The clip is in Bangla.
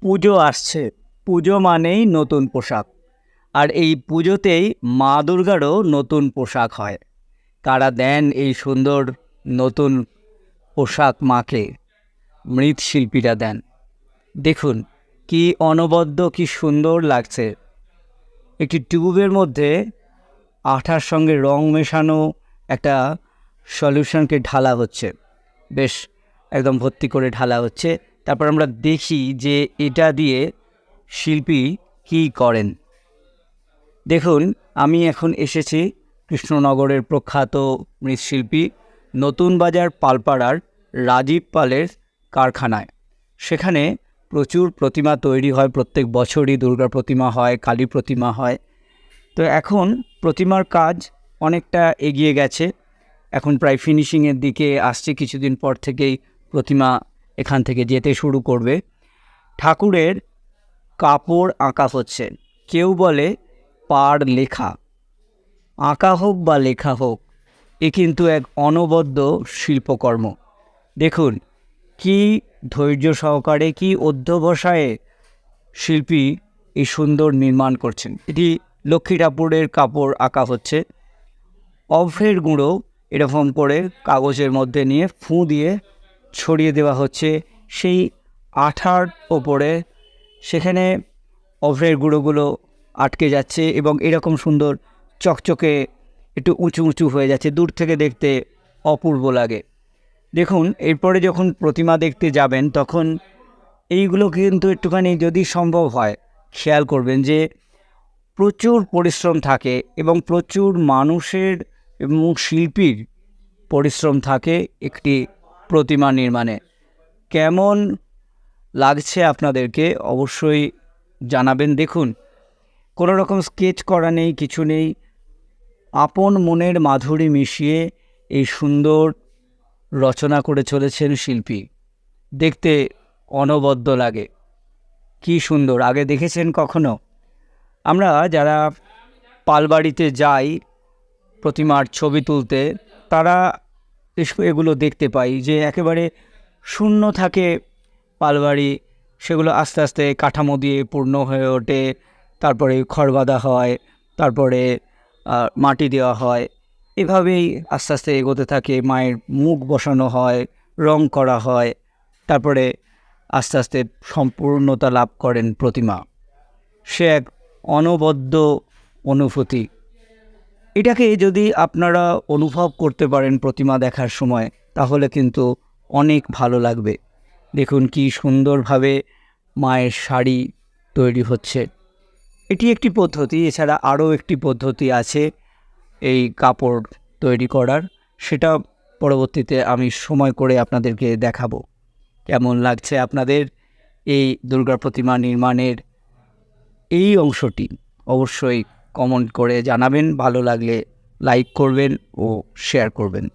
পুজো আসছে। পুজো মানেই নতুন পোশাক। আর এই পুজোতেই মা দুর্গারও নতুন পোশাক হয়। কারা দেন এই সুন্দর নতুন পোশাক মাকে। মৃৎশিল্পীরা দেন। দেখুন, কি অনবদ্য, কি সুন্দর লাগছে। একটি টিউবের মধ্যে আঠার সঙ্গে রং মেশানো একটা সলিউশনকে ঢালা হচ্ছে। বেশ, একদম ভর্তি করে ঢালা হচ্ছে। তারপর আমরা দেখি যে এটা দিয়ে শিল্পী কী করেন। দেখুন, আমি এখন এসেছি কৃষ্ণনগরের প্রখ্যাত মৃৎশিল্পী নতুন বাজার পালপাড়ার রাজীব পালের কারখানায়। সেখানে প্রচুর প্রতিমা তৈরি হয়, প্রত্যেক বছরই দুর্গা প্রতিমা হয়, কালী প্রতিমা হয়। তো এখন প্রতিমার কাজ অনেকটা এগিয়ে গেছে। এখন প্রায় ফিনিশিংয়ের দিকে আসছে, কিছুদিন পর থেকেই প্রতিমা এখান থেকে যেতে শুরু করবে। ঠাকুরের কাপড় আঁকা হচ্ছে। কেউ বলে পাড় লেখা। আঁকা হোক বা লেখা হোক, এ কিন্তু এক অনবদ্য শিল্পকর্ম। দেখুন, কি ধৈর্য সহকারে, কি অধ্যবসায়ে শিল্পী এই সুন্দর নির্মাণ করছেন। এটি লক্ষ্মী ঠাকুরের কাপড় আঁকা হচ্ছে। অফের গুঁড়ো এরকম করে কাগজের মধ্যে নিয়ে ফুঁ দিয়ে ছড়িয়ে দেওয়া হচ্ছে সেই আঠার ওপরে। সেখানে অফের গুঁড়োগুলো আটকে যাচ্ছে এবং এরকম সুন্দর চকচকে একটু উঁচু উঁচু হয়ে যাচ্ছে, দূর থেকে দেখতে অপূর্ব লাগে। দেখুন, এরপরে যখন প্রতিমা দেখতে যাবেন, তখন এইগুলো কিন্তু একটুখানি যদি সম্ভব হয়, খেয়াল করবেন যে প্রচুর পরিশ্রম থাকে এবং প্রচুর মানুষের এবং শিল্পীর পরিশ্রম থাকে একটি প্রতিমা নির্মাণে। কেমন লাগছে আপনাদেরকে অবশ্যই জানাবেন। দেখুন, কোনো রকম স্কেচ করা নেই, কিছু নেই। আপন মনের মাধুরী মিশিয়ে এই সুন্দর রচনা করে চলেছেন শিল্পী। দেখতে অনবদ্য লাগে। কি সুন্দর, আগে দেখেছেন কখনো? আমরা যারা পালবাড়িতে যাই, প্রতিমার ছবি তুলতে, তারা এগুলো দেখতে পাই যে একেবারে শূন্য থাকে পালবাড়ি, সেগুলো আস্তে আস্তে কাঠামো দিয়ে পূর্ণ হয়ে ওঠে, তারপরে খড় বাঁধা হয়, তারপরে মাটি দেওয়া হয়। এভাবেই আস্তে আস্তে এগোতে থাকে, মায়ের মুখ বসানো হয়, রং করা হয়, তারপরে আস্তে আস্তে সম্পূর্ণতা লাভ করেন প্রতিমা। সে এক অনবদ্য অনুভূতি। এটাকে যদি আপনারা অনুভব করতে পারেন প্রতিমা দেখার সময়, তাহলে কিন্তু অনেক ভালো লাগবে। দেখুন কি সুন্দরভাবে মায়ের শাড়ি তৈরি হচ্ছে। এটি একটি পদ্ধতি, এছাড়া আরও একটি পদ্ধতি আছে এই কাপড় তৈরি করার। সেটা পরবর্তীতে আমি সময় করে আপনাদেরকে দেখাবো। কেমন লাগছে আপনাদের এই দুর্গা প্রতিমা নির্মাণের এই অংশটি? অবশ্যই কমেন্ট করে জানাবেন ভালো লাগলে লাইক করবেন ও শেয়ার করবেন।